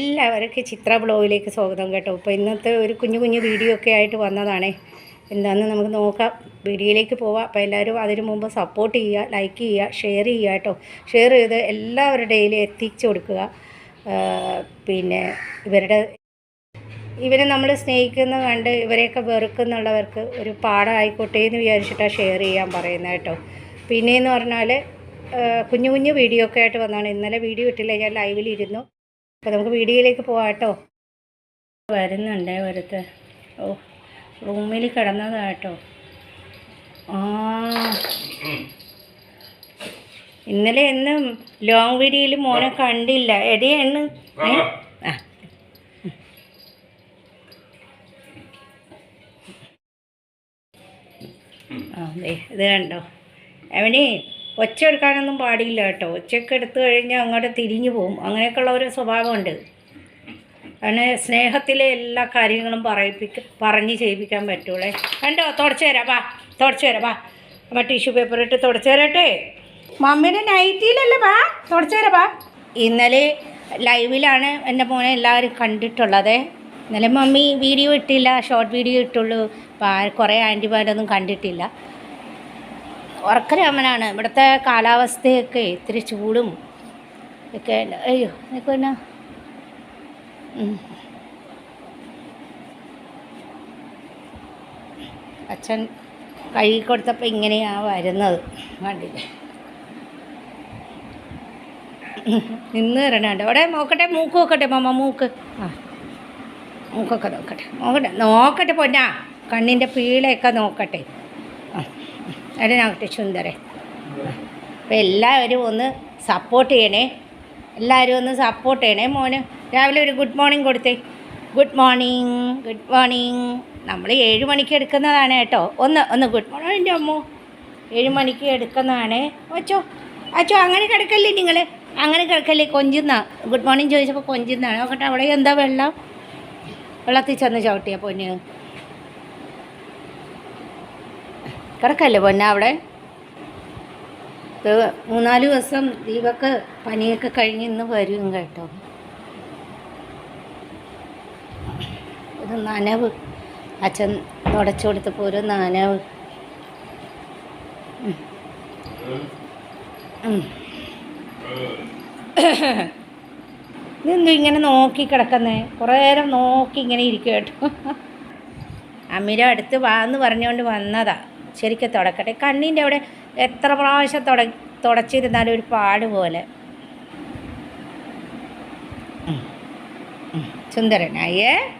എല്ലാവർക്കും ചിത്ര ബ്ലോഗിലേക്ക് സ്വാഗതം കേട്ടോ. ഇപ്പോൾ ഇന്നത്തെ ഒരു കുഞ്ഞു കുഞ്ഞു വീഡിയോ ഒക്കെ ആയിട്ട് വന്നതാണേ. എന്താണെന്ന് നമുക്ക് നോക്കാം. വീഡിയോയിലേക്ക് പോവാം. അപ്പോൾ എല്ലാവരും അതിന് മുമ്പ് സപ്പോർട്ട് ചെയ്യുക ലൈക്ക് ചെയ്യുക ഷെയർ ചെയ്യുക കേട്ടോ. ഷെയർ ചെയ്ത് എല്ലാവരുടെയിലും എത്തിച്ചു കൊടുക്കുക. പിന്നെ ഇവരുടെ ഇവരെ നമ്മൾ സ്നേഹിക്കുന്ന കണ്ട് ഇവരെയൊക്കെ വെറുക്കുന്നുള്ളവർക്ക് ഒരു പാഠമായിക്കോട്ടെ എന്ന് വിചാരിച്ചിട്ടാണ് ഷെയർ ചെയ്യാൻ പറയുന്നത് കേട്ടോ. പിന്നെയെന്ന് പറഞ്ഞാൽ കുഞ്ഞു കുഞ്ഞു വീഡിയോ ഒക്കെ ആയിട്ട് വന്നതാണ്. ഇന്നലെ വീഡിയോ ഇട്ടില്ല. ഞാൻ ലൈവിലിരുന്നു അപ്പോൾ നമുക്ക് വീഡിയോയിലേക്ക് പോകാം കേട്ടോ വരുന്നുണ്ടേ ഒരുത്ത് ഓ റൂമിൽ കിടന്നതാണ് കേട്ടോ ആ. ഇന്നലെ എന്നും ലോങ് വീഡിയോയിൽ മോനെ കണ്ടില്ല. എടിയാണ് ആ. ഇത് കണ്ടോ. അവന് ഒച്ച എടുക്കാനൊന്നും പാടില്ല കേട്ടോ. ഒച്ചയൊക്കെ എടുത്തു കഴിഞ്ഞാൽ അങ്ങോട്ട് തിരിഞ്ഞു പോകും അങ്ങനെയൊക്കെയുള്ള ഒരു സ്വഭാവമുണ്ട്. അങ്ങനെ സ്നേഹത്തിലെ എല്ലാ കാര്യങ്ങളും പറയിപ്പിക്ക പറഞ്ഞ് ചെയ്യിപ്പിക്കാൻ പറ്റൂളേ. കണ്ടോ? തുടച്ചു തരാം. വാ തുടച്ചു തരാം. വാ. അമ്മ ടിഷ്യൂ പേപ്പർ ഇട്ട് തുടച്ചു തരട്ടെ. മമ്മീന്റെ നൈറ്റിയിലല്ലേ വാ? തുടച്ചു തരാം. വാ. ഇന്നലെ ലൈവിലാണ് എന്റെ മോനെ എല്ലാവരും കണ്ടിട്ടുള്ളത്. ഇന്നലെ മമ്മി വീഡിയോ ഇട്ടില്ല ഷോർട്ട് വീഡിയോ ഇട്ടുള്ളൂ. കുറേ ആന്റിമാരൊന്നും കണ്ടിട്ടില്ല. ഉറക്കരാമനാണ്. ഇവിടുത്തെ കാലാവസ്ഥയൊക്കെ ഇത്തിരി ചൂടും ഒക്കെ അയ്യോ നിൽക്കുന്ന അച്ഛൻ കഴുകി കൊടുത്തപ്പോൾ ഇങ്ങനെയാ വരുന്നത്. വണ്ടിയിൽ നിന്ന് തരണുണ്ട് അവിടെ നോക്കട്ടെ മൂക്ക് നോക്കട്ടെ മമ്മ മൂക്ക്. ആ. മൂക്കൊക്കെ നോക്കട്ടെ. നോക്കട്ടെ. നോക്കട്ടെ പൊന്നാ. കണ്ണിന്റെ പീളയൊക്കെ നോക്കട്ടെ. അവിടെ നോക്കട്ടെ സുന്ദരേ അപ്പോൾ എല്ലാവരും ഒന്ന് സപ്പോർട്ട് ചെയ്യണേ. എല്ലാവരും ഒന്ന് സപ്പോർട്ട് ചെയ്യണേ മോന്. രാവിലെ ഒരു ഗുഡ് മോർണിംഗ് കൊടുത്തേ. ഗുഡ് മോർണിംഗ് ഗുഡ് മോർണിംഗ് നമ്മൾ ഏഴ് മണിക്ക് എടുക്കുന്നതാണ് കേട്ടോ. ഒന്ന് ഒന്ന് ഗുഡ് മോർണിംഗ് എന്റെ അമ്മോ. ഏഴ് മണിക്ക് എടുക്കുന്നതാണ്. അച്ചോ അച്ചോ അങ്ങനെ കിടക്കല്ലേ നിങ്ങൾ അങ്ങനെ കിടക്കല്ലേ കൊഞ്ചുന്ന? ഗുഡ് മോർണിംഗ് ചോദിച്ചപ്പോൾ കൊഞ്ചുന്നാണ്. നോക്കട്ടെ അവിടെ എന്താ വെള്ളം? വെള്ളത്തിൽ ചെന്ന് ചവിട്ടിയ പൊന്ന്. കിടക്കല്ലേ പൊന്ന അവിടെ? മൂന്നാൽ ദിവസം ദീപക്ക് പനിയൊക്കെ കഴിഞ്ഞ് ഇന്ന് വരും കേട്ടോ. ഒരു നനവ്. അച്ഛൻ തുടച്ചു കൊടുത്തപ്പോൾ ഒരു നനവ്. ഇതെന്തോ ഇങ്ങനെ നോക്കി കിടക്കുന്നേ? കുറേ നേരം നോക്കി ഇങ്ങനെ ഇരിക്കും കേട്ടോ. അമിര അടുത്ത് വാന്ന് പറഞ്ഞുകൊണ്ട് വന്നതാ. ശരിക്കും തുടക്കട്ടെ. കണ്ണിന്റെ അവിടെ എത്ര പ്രാവശ്യം തുട തുടച്ചിരുന്നാലും ഒരു പാട് പോലെ. സുന്ദരനായേ.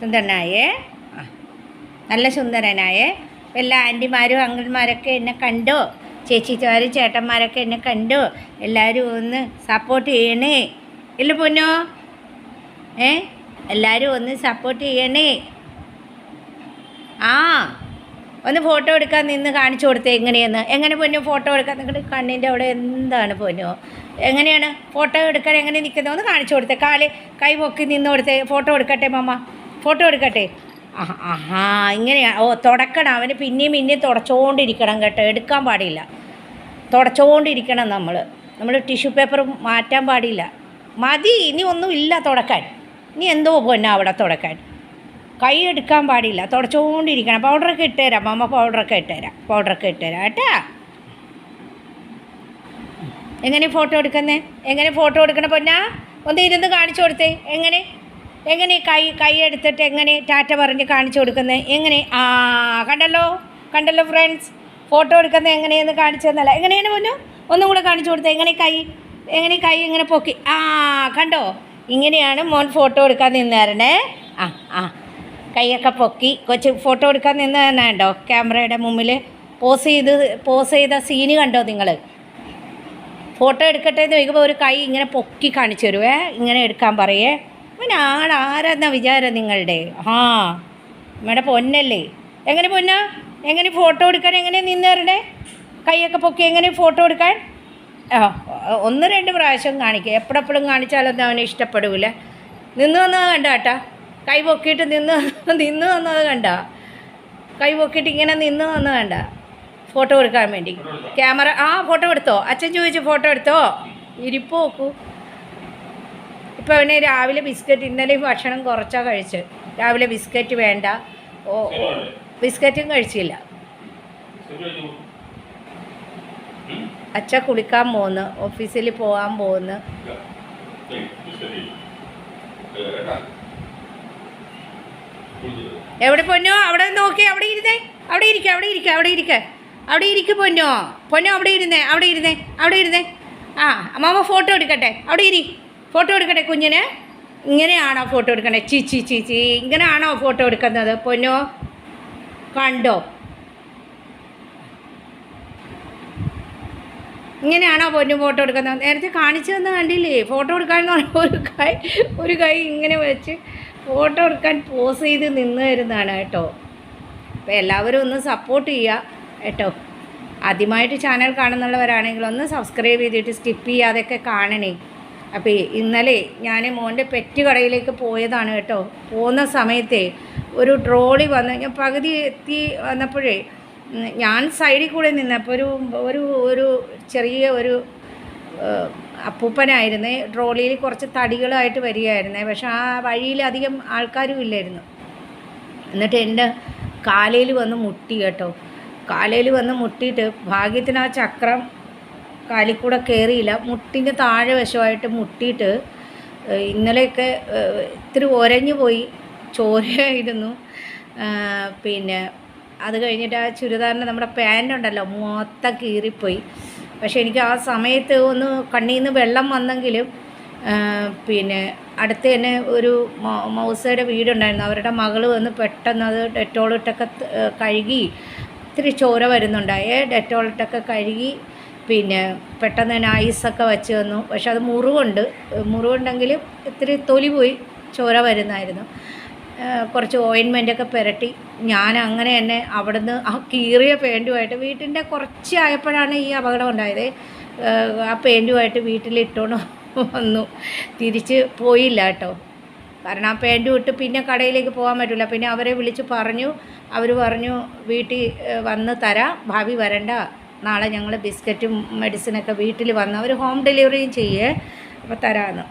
സുന്ദരനായേ. നല്ല സുന്ദരനായേ. എല്ലാ ആന്റിമാരും അങ്കിൾമാരൊക്കെ എന്നെ കണ്ടോ? ചേച്ചിമാരും ചേട്ടന്മാരൊക്കെ എന്നെ കണ്ടോ? എല്ലാവരും ഒന്ന് സപ്പോർട്ട് ചെയ്യണേ. ഇല്ല പൊന്നോ? ഏ? എല്ലാവരും ഒന്ന് സപ്പോർട്ട് ചെയ്യണേ. ആ. ഒന്ന് ഫോട്ടോ എടുക്കാൻ നിന്ന് കാണിച്ചു കൊടുത്തേ എങ്ങനെയെന്ന്. എങ്ങനെ പൊന്നു? ഫോട്ടോ എടുക്കാൻ നിങ്ങളുടെ കണ്ണിന്റെ അവിടെ എന്താണ് പൊന്നു? എങ്ങനെയാണ്? ഫോട്ടോ എടുക്കാൻ എങ്ങനെ നിൽക്കുന്നത് ഒന്ന് കാണിച്ചു കൊടുത്തേ. കാൽ കൈ പൊക്കി നിന്ന് കൊടുത്തേ. ഫോട്ടോ എടുക്കട്ടെ മമ്മ ഫോട്ടോ എടുക്കട്ടെ? ആഹാ ഇങ്ങനെയാണ് ഓ തുടക്കണം. അവന് പിന്നെയും പിന്നെയും തുടച്ചുകൊണ്ടിരിക്കണം കേട്ടോ. എടുക്കാൻ പാടില്ല. തുടച്ചുകൊണ്ടിരിക്കണം നമ്മൾ നമ്മൾ ടിഷ്യൂ പേപ്പർ മാറ്റാൻ പാടില്ല. മതി. ഇനി ഒന്നും ഇല്ല തുടക്കാൻ. ഇനി എന്തോ പൊന്നാ അവിടെ തുടക്കാൻ. കൈ എടുക്കാൻ പാടില്ല. തുടച്ചുകൊണ്ടിരിക്കണം പൗഡറൊക്കെ ഇട്ടുതരാം. അമ്മ പൗഡറൊക്കെ ഇട്ടുതരാം. പൗഡറൊക്കെ ഇട്ടുതരാം. കേട്ടാ? എങ്ങനെ ഫോട്ടോ എടുക്കുന്നേ? എങ്ങനെ ഫോട്ടോ എടുക്കണ പൊന്നാ? ഒന്ന് ഇരുന്ന് കാണിച്ചു കൊടുത്തേ. എങ്ങനെ? എങ്ങനെ കൈ കൈ എടുത്തിട്ട് എങ്ങനെ ടാറ്റ പറഞ്ഞ് കാണിച്ചു കൊടുക്കുന്നത് എങ്ങനെ? ആ കണ്ടല്ലോ? കണ്ടല്ലോ ഫ്രണ്ട്സ് ഫോട്ടോ എടുക്കുന്നത് എങ്ങനെയെന്ന് കാണിച്ചു തന്നല്ല. എങ്ങനെയാണ് പൊന്നു? ഒന്നും കൂടെ കാണിച്ചു കൊടുത്തേ. എങ്ങനെ കൈ എങ്ങനെ കൈ ഇങ്ങനെ പൊക്കി? ആ കണ്ടോ? ഇങ്ങനെയാണ് മോൻ ഫോട്ടോ എടുക്കാൻ നിന്നേരണേ. ആ ആ. കൈയൊക്കെ പൊക്കി. കൊച്ച് ഫോട്ടോ എടുക്കാൻ നിന്ന് തന്നെ കണ്ടോ? ക്യാമറയുടെ മുമ്പിൽ പോസ് ചെയ്ത് പോസ് ചെയ്ത സീന് കണ്ടോ നിങ്ങൾ ഫോട്ടോ എടുക്കട്ടെ എന്ന് ചോദിക്കുമ്പോൾ ഒരു കൈ ഇങ്ങനെ പൊക്കി കാണിച്ചു തരുവേ. ഇങ്ങനെ എടുക്കാൻ പറയേ. പിന്നെ ആളാരെന്ന വിചാരം നിങ്ങളുടെ? ആ നമ്മുടെ പൊന്നല്ലേ. എങ്ങനെ പൊന്ന? എങ്ങനെ ഫോട്ടോ എടുക്കാൻ എങ്ങനെ നിന്ന് തരണേ കൈയൊക്കെ പൊക്കി എങ്ങനെ ഫോട്ടോ എടുക്കാൻ? ആ ഒന്ന് രണ്ട് പ്രാവശ്യം കാണിക്കുക എപ്പോഴെപ്പോഴും കാണിച്ചാലൊന്നും അവന് ഇഷ്ടപ്പെടില്ല നിന്ന് വന്നത് വേണ്ട കൈ പൊക്കിയിട്ട് നിന്ന് നിന്ന് വന്നത് കണ്ട കൈ പൊക്കിയിട്ട് ഇങ്ങനെ നിന്ന് വന്ന് കണ്ട ഫോട്ടോ എടുക്കാൻ വേണ്ടി ക്യാമറ ആ ഫോട്ടോ എടുത്തോ അച്ഛൻ ചോദിച്ചു ഫോട്ടോ എടുത്തോ ഇരിപ്പ് നോക്കൂ ഇപ്പോൾ അവന് രാവിലെ ബിസ്ക്കറ്റ് ഇന്നലെ ഭക്ഷണം കുറച്ചാണ് കഴിച്ച് രാവിലെ ബിസ്ക്കറ്റ് വേണ്ട ഓ ബിസ്ക്കറ്റും കഴിച്ചില്ല അച്ഛ കുളിക്കാൻ പോകുന്നു ഓഫീസിൽ പോകാൻ പോകുന്നു എവിടെ പൊന്നോ? അവിടെ നോക്കി അവിടെ ഇരുന്നേ. അവിടെ ഇരിക്ക അവിടെ ഇരിക്ക അവിടെ ഇരിക്ക. അവിടെ ഇരിക്ക പൊന്നോ. പൊന്നോ അവിടെ ഇരുന്നേ അവിടെ ഇരുന്നേ അവിടെ ഇരുന്നേ. ആ അമ്മാമ്മ ഫോട്ടോ എടുക്കട്ടെ. അവിടെ ഇരി. ഫോട്ടോ എടുക്കട്ടെ കുഞ്ഞിന്. ഇങ്ങനെയാണോ ഫോട്ടോ എടുക്കണേ? ചി ചി ചി ചി. ഇങ്ങനെയാണോ ഫോട്ടോ എടുക്കുന്നത് പൊന്നോ? കണ്ടോ? ഇങ്ങനെയാണോ പൊന്നു ഫോട്ടോ എടുക്കുന്നത്? നേരത്തെ കാണിച്ചു തന്ന കണ്ടില്ലേ? ഫോട്ടോ എടുക്കാമെന്ന് പറഞ്ഞാൽ ഒരു കൈ ഒരു കൈ ഇങ്ങനെ വെച്ച് ഫോട്ടോ എടുക്കാൻ പോസ് ചെയ്ത് നിന്ന് തരുന്നതാണ് കേട്ടോ. അപ്പോൾ എല്ലാവരും ഒന്ന് സപ്പോർട്ട് ചെയ്യുക കേട്ടോ. ആദ്യമായിട്ട് ചാനൽ കാണുന്നുള്ളവരാണെങ്കിൽ ഒന്ന് സബ്സ്ക്രൈബ് ചെയ്തിട്ട് സ്കിപ്പ് ചെയ്യാതെയൊക്കെ കാണണേ. അപ്പോൾ ഇന്നലെ ഞാൻ മോന്റെ പെറ്റ് കടയിലേക്ക് പോയതാണ് കേട്ടോ. പോകുന്ന സമയത്തെ ഒരു ട്രോളി വന്ന് ഞാൻ പകുതി എത്തി വന്നപ്പോഴേ ഞാൻ സൈഡിൽ കൂടെ നിന്നപ്പോൾ ഒരു ഒരു ഒരു ചെറിയ ഒരു അപ്പൂപ്പനായിരുന്നേ. ട്രോളിയിൽ കുറച്ച് തടികളായിട്ട് വരികയായിരുന്നേ. പക്ഷെ ആ വഴിയിൽ അധികം ആൾക്കാരും ഇല്ലായിരുന്നു. എന്നിട്ട് എന്റെ കാലയിൽ വന്ന് മുട്ടി കേട്ടോ. കാലയിൽ വന്ന് മുട്ടിയിട്ട് ഭാഗ്യത്തിന് ആ ചക്രം കാലിൽ കൂടെ കയറിയില്ല. മുട്ടിന്റെ താഴെ വശമായിട്ട് മുട്ടിയിട്ട് ഇന്നലെയൊക്കെ ഇത്തിരി ഒരഞ്ഞു പോയി. ചോരയായിരുന്നു. പിന്നെ അത് കഴിഞ്ഞിട്ട് ആ ചുരിദാറിന്റെ നമ്മുടെ പാന്റ് ഉണ്ടല്ലോ മൊത്തം കീറിപ്പോയി. പക്ഷേ എനിക്ക് ആ സമയത്ത് ഒന്ന് കണ്ണിൽ നിന്ന് വെള്ളം വന്നെങ്കിലും പിന്നെ അടുത്ത് തന്നെ ഒരു മൗസയുടെ വീടുണ്ടായിരുന്നു. അവരുടെ മകൾ വന്ന് പെട്ടെന്ന് അത് ഡെറ്റോളിട്ടൊക്കെ കഴുകി ഇത്തിരി ചോര വരുന്നുണ്ടായേ. ഡെറ്റോളിട്ടൊക്കെ കഴുകി പിന്നെ പെട്ടെന്ന് തന്നെ ഐസൊക്കെ വെച്ച് വന്നു. പക്ഷെ അത് മുറിവുണ്ട്. മുറിവുണ്ടെങ്കിലും ഇത്തിരി തൊലി പോയി ചോര വരുന്നായിരുന്നു. കുറച്ച് ഓയിൻമെന്റൊക്കെ പുരട്ടി. ഞാൻ അങ്ങനെ തന്നെ അവിടുന്ന് ആ കീറിയ പെയിന്റുമായിട്ട് വീട്ടിന്റെ കുറച്ച് ആയപ്പോഴാണ് ഈ അപകടം ഉണ്ടായത്. ആ, പേന്റുമായിട്ട് വീട്ടിലിട്ടോണ്ട് വന്നു. തിരിച്ച് പോയില്ല കേട്ടോ. കാരണം ആ പാന്റ് വിട്ട് പിന്നെ കടയിലേക്ക് പോകാൻ പറ്റില്ല പിന്നെ അവരെ വിളിച്ച് പറഞ്ഞു. അവർ പറഞ്ഞു വീട്ടിൽ വന്ന് തരാം. ഭാവി വരണ്ട. നാളെ ഞങ്ങൾ ബിസ്ക്കറ്റും മെഡിസിനൊക്കെ വീട്ടിൽ വന്ന് അവർ ഹോം ഡെലിവറിയും ചെയ്യേ. അപ്പോൾ തരാമെന്ന്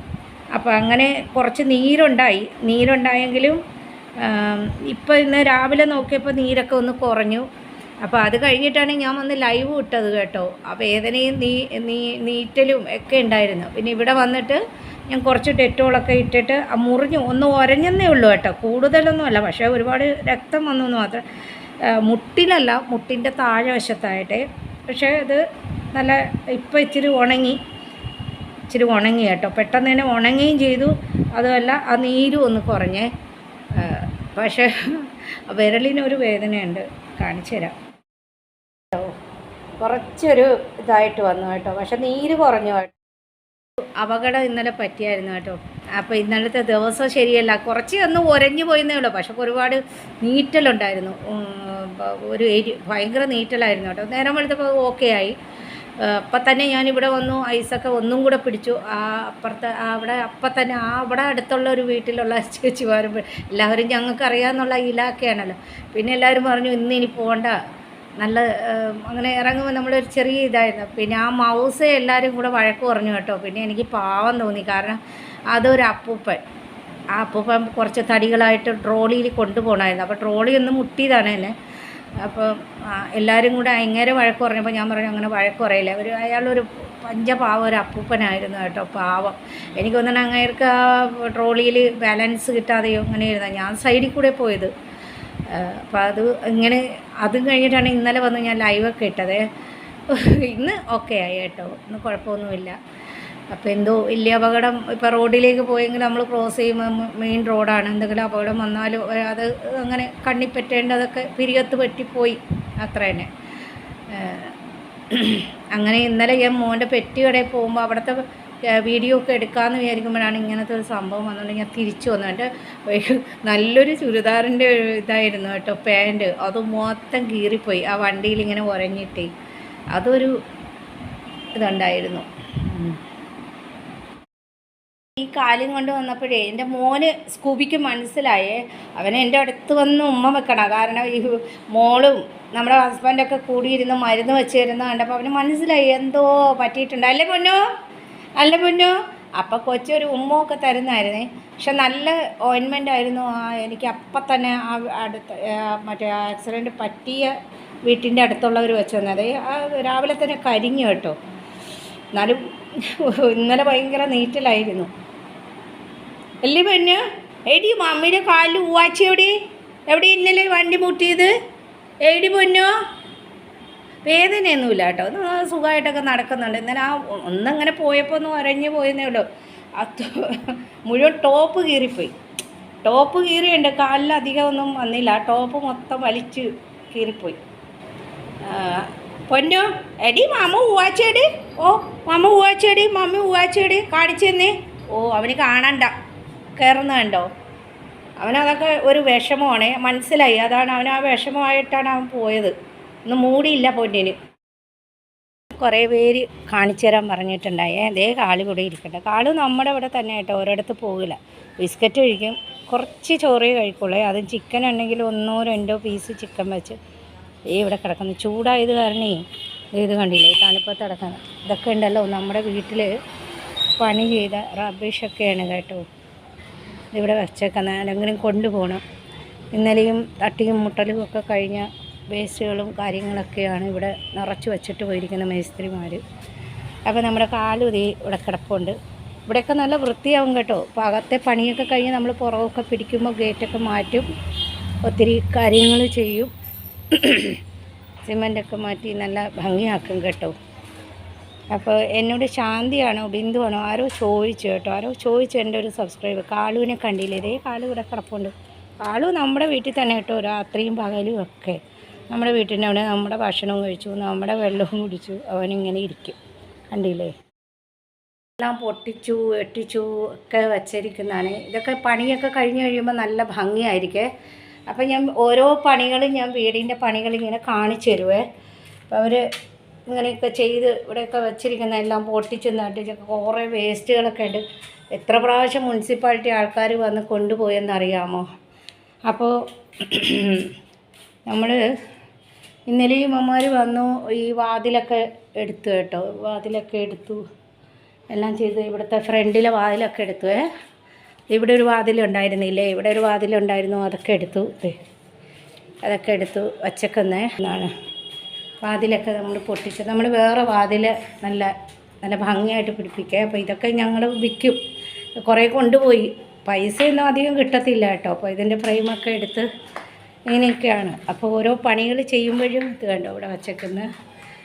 അപ്പോൾ അങ്ങനെ കുറച്ച് നീരുണ്ടായി. നീരുണ്ടായെങ്കിലും ഇപ്പോൾ ഇന്ന് രാവിലെ നോക്കിയപ്പോൾ നീരൊക്കെ ഒന്ന് കുറഞ്ഞു. അപ്പോൾ അത് കഴിഞ്ഞിട്ടാണ് ഞാൻ വന്ന് ലൈവ് ഇട്ടത് കേട്ടോ. ആ വേദനയും നീ നീ നീറ്റലും ഒക്കെ ഉണ്ടായിരുന്നു. പിന്നെ ഇവിടെ വന്നിട്ട് ഞാൻ കുറച്ച് ഡെറ്റോളൊക്കെ ഇട്ടിട്ട് ആ മുറിഞ്ഞു. ഒന്ന് ഉരഞ്ഞെന്നേ ഉള്ളൂ കേട്ടോ. കൂടുതലൊന്നുമല്ല പക്ഷേ ഒരുപാട് രക്തം വന്നു എന്ന് മാത്രം. മുട്ടിലല്ല മുട്ടിന്റെ താഴെ വശത്തായിട്ട്. പക്ഷേ ഇത് നല്ല ഇപ്പോൾ ഇച്ചിരി ഉണങ്ങി. ഇച്ചിരി ഉണങ്ങി കേട്ടോ. പെട്ടെന്ന് തന്നെ ഉണങ്ങുകയും ചെയ്തു. അതുമല്ല ആ നീരും ഒന്ന് കുറഞ്ഞേ. പക്ഷേ വിരലിനൊരു വേദനയുണ്ട്. കാണിച്ചു തരാം. കുറച്ചൊരു ഇതായിട്ട് വന്നു കേട്ടോ. പക്ഷെ നീര് കുറഞ്ഞു കേട്ടോ. അപകടം ഇന്നലെ പറ്റിയായിരുന്നു കേട്ടോ. അപ്പോൾ ഇന്നലത്തെ ദിവസം ശരിയല്ല. കുറച്ച് ഒന്ന് ഒരഞ്ഞു പോയെന്നേ ഉള്ളൂ. പക്ഷെ ഒരുപാട് നീറ്റലുണ്ടായിരുന്നു. ഒരു എരി ഭയങ്കര നീറ്റലായിരുന്നു കേട്ടോ. നേരം വെളുത്തപ്പോൾ ഓക്കെ ആയി. അപ്പം തന്നെ ഞാനിവിടെ വന്നു ഐസൊക്കെ ഒന്നും കൂടെ പിടിച്ചു. ആ അപ്പുറത്തെ അവിടെ അപ്പം തന്നെ ആ അവിടെ അടുത്തുള്ള ഒരു വീട്ടിലുള്ള ചേച്ചിമാരും എല്ലാവരും ഞങ്ങൾക്ക് അറിയാമെന്നുള്ള ഇലാക്കയാണല്ലോ പിന്നെ എല്ലാവരും പറഞ്ഞു ഇന്ന് ഇനി പോകണ്ട നല്ല അങ്ങനെ ഇറങ്ങുമ്പോൾ നമ്മളൊരു ചെറിയ ഇതായിരുന്നു. പിന്നെ ആ മൗസ് എല്ലാവരും കൂടെ വഴക്ക് പറഞ്ഞു കേട്ടോ. പിന്നെ എനിക്ക് പാവം തോന്നി. കാരണം അതൊരു അപ്പൂപ്പൻ. ആ അപ്പൂപ്പൻ കുറച്ച് തടികളായിട്ട് ട്രോളിയിൽ കൊണ്ടുപോകണമായിരുന്നു അപ്പോൾ ട്രോളി ഒന്ന് മുട്ടിയതാണ് എന്നെ. അപ്പം ആ, എല്ലാവരും കൂടെ അങ്ങേരെ വഴക്ക് പറഞ്ഞപ്പോൾ ഞാൻ പറഞ്ഞു അങ്ങനെ വഴക്ക് പറയില്ല. ഒരു അയാളൊരു പഞ്ചപാവം ഒരു അപ്പൂപ്പനായിരുന്നു കേട്ടോ പാവം. എനിക്ക് തോന്നുന്നു അങ്ങേർക്ക് ആ ട്രോളിയിൽ ബാലൻസ് കിട്ടാതെയോ അങ്ങനെ ഇരുന്ന ഞാൻ സൈഡിൽ കൂടെ പോയത്. അപ്പോൾ അത് ഇങ്ങനെ അതും കഴിഞ്ഞിട്ടാണ് ഇന്നലെ വന്ന് ഞാൻ ലൈവൊക്കെ ഇട്ടത്. ഇന്ന് ഓക്കെ ആയി കേട്ടോ ഇന്ന് കുഴപ്പമൊന്നുമില്ല. അപ്പോൾ എന്തോ വലിയ അപകടം ഇപ്പോൾ റോഡിലേക്ക് പോയെങ്കിൽ നമ്മൾ ക്രോസ് ചെയ്യുമ്പോൾ മെയിൻ റോഡാണ് എന്തെങ്കിലും അപകടം വന്നാലും അത് അങ്ങനെ കണ്ണിൽ പറ്റേണ്ടതൊക്കെ പിരികത്ത് പറ്റിപ്പോയി. അത്ര തന്നെ. അങ്ങനെ ഇന്നലെ ഞാൻ മോന്റെ പെറ്റി കടയിൽ പോകുമ്പോൾ അവിടുത്തെ വീഡിയോ ഒക്കെ എടുക്കാമെന്ന് വിചാരിക്കുമ്പോഴാണ് ഇങ്ങനത്തെ ഒരു സംഭവം വന്നുകൊണ്ട് ഞാൻ തിരിച്ചു വന്നു. എന്റെ നല്ലൊരു ചുരിദാറിന്റെ ഇതായിരുന്നു കേട്ടോ പാന്റ് അത് മൊത്തം കീറിപ്പോയി. ആ വണ്ടിയിൽ ഇങ്ങനെ ഉരഞ്ഞിട്ടേ. അതൊരു ഇതുണ്ടായിരുന്നു. ഈ കാലും കൊണ്ട് വന്നപ്പോഴേ എന്റെ മോന് സ്കൂബിക്ക് മനസ്സിലായേ അവൻ എന്റെ അടുത്ത് വന്ന് ഉമ്മ വെക്കണം. കാരണം ഈ മോളും നമ്മുടെ ഹസ്ബൻഡൊക്കെ കൂടിയിരുന്ന് മരുന്ന് വെച്ച് തരുന്ന കണ്ടപ്പോൾ അവന് മനസ്സിലായി എന്തോ പറ്റിയിട്ടുണ്ട്. അല്ലേ പൊന്നു? അല്ല പൊന്നു? അപ്പോൾ കൊച്ചൊരു ഉമ്മൊക്കെ തരുന്നായിരുന്നേ. പക്ഷെ നല്ല ഓയിൻമെന്റ് ആയിരുന്നു. ആ എനിക്ക് അപ്പം തന്നെ ആ അടുത്ത് മറ്റേ ആക്സിഡന്റ് പറ്റിയ വീട്ടിന്റെ അടുത്തുള്ളവർ വെച്ച് തന്നത്. രാവിലെ തന്നെ കരിഞ്ഞു കേട്ടോ. എന്നാലും ഇന്നലെ ഭയങ്കര നീറ്റിലായിരുന്നു. അല്ലേ പെണ്ണ് എടി മമ്മിയുടെ കാലിൽ ഉവാച്ചി എവിടെ? എവിടെ ഇന്നലെ വണ്ടി മുട്ടിയത്? എടി പൊന്നോ? വേദനയൊന്നുമില്ല കേട്ടോ. സുഖമായിട്ടൊക്കെ നടക്കുന്നുണ്ട്. ഇന്നലെ ആ ഒന്നങ്ങനെ പോയപ്പോൾ ഒന്ന് അരഞ്ഞു പോയെന്നേ ഉള്ളൂ. അത് മുഴുവൻ ടോപ്പ് കീറിപ്പോയി. ടോപ്പ് കീറിയുണ്ട്. കാലിൽ അധികം ഒന്നും വന്നില്ല. ആ ടോപ്പ് മൊത്തം വലിച്ച് കീറിപ്പോയി. പൊന്നോ? എടി മാമ ഉവാച്ചേടി ഓ മാമ ഉവാച്ചേടി മമ്മി ഉവാച്ചേടി കാണിച്ചു തന്നെ. ഓ അവന് കാണണ്ട. കയറുന്ന കണ്ടോ അവനതൊക്കെ ഒരു വിഷമമാണ് മനസ്സിലായി. അതാണ് അവൻ ആ വിഷമമായിട്ടാണ് അവൻ പോയത്. ഒന്ന് മൂടിയില്ല പൊന്നിന്. കുറേ പേര് കാണിച്ചു തരാൻ പറഞ്ഞിട്ടുണ്ടായി. അതേ കാളി കൂടെ ഇരിക്കട്ടെ. കാൾ നമ്മുടെ ഇവിടെ തന്നെ ആയിട്ട് ഒരിടത്ത് പോകില്ല. ബിസ്ക്കറ്റ് കഴിക്കും. കുറച്ച് ചോറേ കഴിക്കുള്ളേ. അതും ചിക്കൻ ഉണ്ടെങ്കിൽ ഒന്നോ രണ്ടോ പീസ് ചിക്കൻ വെച്ച് ഈ ഇവിടെ കിടക്കുന്നു. ചൂടായത് കാരണേ ഇത് കണ്ടില്ലേ തണുപ്പത്ത് കിടക്കുന്നത് ഇതൊക്കെ ഉണ്ടല്ലോ നമ്മുടെ വീട്ടിൽ പണി ചെയ്ത റബ്ബിഷൊക്കെയാണ് കേട്ടോ. ഇവിടെ വച്ചേക്കുന്നത് അല്ലെങ്കിലും കൊണ്ടുപോകണം. ഇന്നലെയും തട്ടിയും മുട്ടലും ഒക്കെ കഴിഞ്ഞ വേസ്റ്റുകളും കാര്യങ്ങളൊക്കെയാണ് ഇവിടെ നിറച്ച് വെച്ചിട്ട് പോയിരിക്കുന്ന മേസ്ത്രിമാർ അപ്പോൾ നമ്മുടെ കാലും ഇതേ ഇവിടെ കിടപ്പുണ്ട്. ഇവിടെയൊക്കെ നല്ല വൃത്തിയാവും കേട്ടോ. അപ്പോൾ അകത്തെ പണിയൊക്കെ കഴിഞ്ഞ് നമ്മൾ പുറമൊക്കെ പിടിക്കുമ്പോൾ ഗേറ്റൊക്കെ മാറ്റും. ഒത്തിരി കാര്യങ്ങൾ ചെയ്യും. സിമന്റൊക്കെ മാറ്റി നല്ല ഭംഗിയാക്കും കേട്ടോ. അപ്പോൾ എന്നോട് ശാന്തിയാണോ ബിന്ദുവാണോ ആരോ ചോദിച്ചു കേട്ടോ. ആരോ ചോദിച്ചു എന്റെ ഒരു സബ്സ്ക്രൈബർ കാളുവിനെ കണ്ടില്ലേ? ഇതേ കാളു ഇവിടെ കിടപ്പുണ്ട്. കാളു നമ്മുടെ വീട്ടിൽ തന്നെ കേട്ടോ രാത്രിയും പകലും ഒക്കെ. നമ്മുടെ വീട്ടിന്റെ അവിടെ നമ്മുടെ ഭക്ഷണവും കഴിച്ചു നമ്മുടെ വെള്ളവും കുടിച്ചു അവനിങ്ങനെ ഇരിക്കും. കണ്ടില്ലേ? എല്ലാം പൊട്ടിച്ചു എട്ടിച്ചു ഒക്കെ വച്ചിരിക്കുന്നതാണ്. ഇതൊക്കെ പണിയൊക്കെ കഴിഞ്ഞ് കഴിയുമ്പോൾ നല്ല ഭംഗിയായിരിക്കേ. അപ്പം ഞാൻ ഓരോ പണികളും ഞാൻ വീടിന്റെ പണികൾ ഇങ്ങനെ കാണിച്ചു തരുവേ. അപ്പോൾ അവർ ഇങ്ങനെയൊക്കെ ചെയ്ത് ഇവിടെയൊക്കെ വെച്ചിരിക്കുന്ന എല്ലാം പൊട്ടിച്ച് നട്ടിച്ചൊക്കെ കുറേ വേസ്റ്റുകളൊക്കെ ഉണ്ട്. എത്ര പ്രാവശ്യം മുനിസിപ്പാലിറ്റി ആൾക്കാർ വന്ന് കൊണ്ടുപോയെന്നറിയാമോ? അപ്പോൾ നമ്മൾ ഇന്നലെയും അമ്മമാർ വന്നു ഈ വാതിലൊക്കെ എടുത്തു കേട്ടോ. വാതിലൊക്കെ എടുത്തു. എല്ലാം ചെയ്ത്. ഇവിടുത്തെ ഫ്രണ്ടിലെ വാതിലൊക്കെ എടുത്തു ഏ? ഇവിടെ ഒരു വാതിലുണ്ടായിരുന്നില്ലേ? ഇവിടെ ഒരു വാതിലുണ്ടായിരുന്നു. അതൊക്കെ എടുത്തു. അതൊക്കെ എടുത്തു വച്ചക്കുന്നേ എന്നാണ്. വാതിലൊക്കെ നമ്മൾ പൊട്ടിച്ച് നമ്മൾ വേറെ വാതിൽ നല്ല നല്ല ഭംഗിയായിട്ട് പിടിപ്പിക്കുക. അപ്പോൾ ഇതൊക്കെ ഞങ്ങൾ വിൽക്കും. കുറേ കൊണ്ടുപോയി. പൈസയൊന്നും അധികം കിട്ടത്തില്ല കേട്ടോ. അപ്പോൾ ഇതിന്റെ ഫ്രെയിമൊക്കെ എടുത്ത് ഇങ്ങനെയൊക്കെയാണ്. അപ്പോൾ ഓരോ പണികൾ ചെയ്യുമ്പോഴും ഇത് കണ്ടോ ഇവിടെ വച്ചേക്കുന്നത്.